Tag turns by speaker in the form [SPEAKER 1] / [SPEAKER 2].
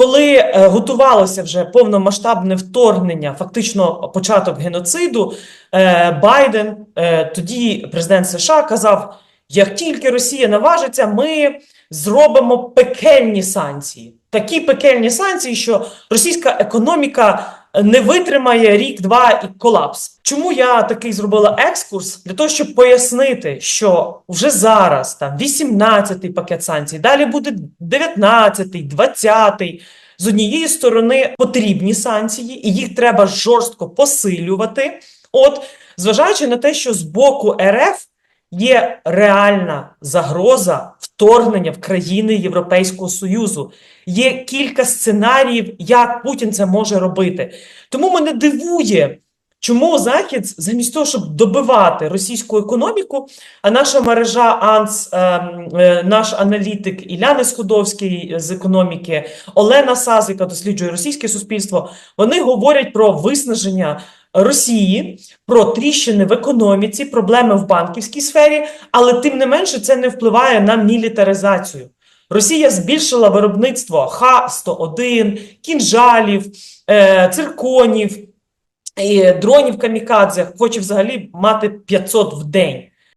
[SPEAKER 1] коли е, готувалося вже повномасштабне вторгнення, фактично початок геноциду, е, Байден, е, тоді президент США, казав: як тільки Росія наважиться, ми зробимо пекельні санкції. Такі пекельні санкції, що російська економіка не витримає рік-два і колапс. Чому я такий зробила екскурс? Для того, щоб пояснити, що вже зараз там 18-й пакет санкцій, далі буде 19-й, 20-й. З однієї сторони потрібні санкції, і їх треба жорстко посилювати. От, зважаючи на те, що з боку РФ є реальна загроза вторгнення в країни Європейського Союзу. Є кілька сценаріїв, як Путін це може робити. Тому мене дивує, чому Захід, замість того, щоб добивати російську економіку, а наша мережа АНС, ем, е, наш аналітик Іляни Сходовський з економіки, Олена Саз, яка досліджує російське суспільство, вони говорять про виснаження Росії, про тріщини в економіці, проблеми в банківській сфері, але тим не менше це не впливає на мілітаризацію. Росія збільшила виробництво Х-101, кінжалів, е, цирконів, дронів камікадзе, хоче взагалі мати 500 в день.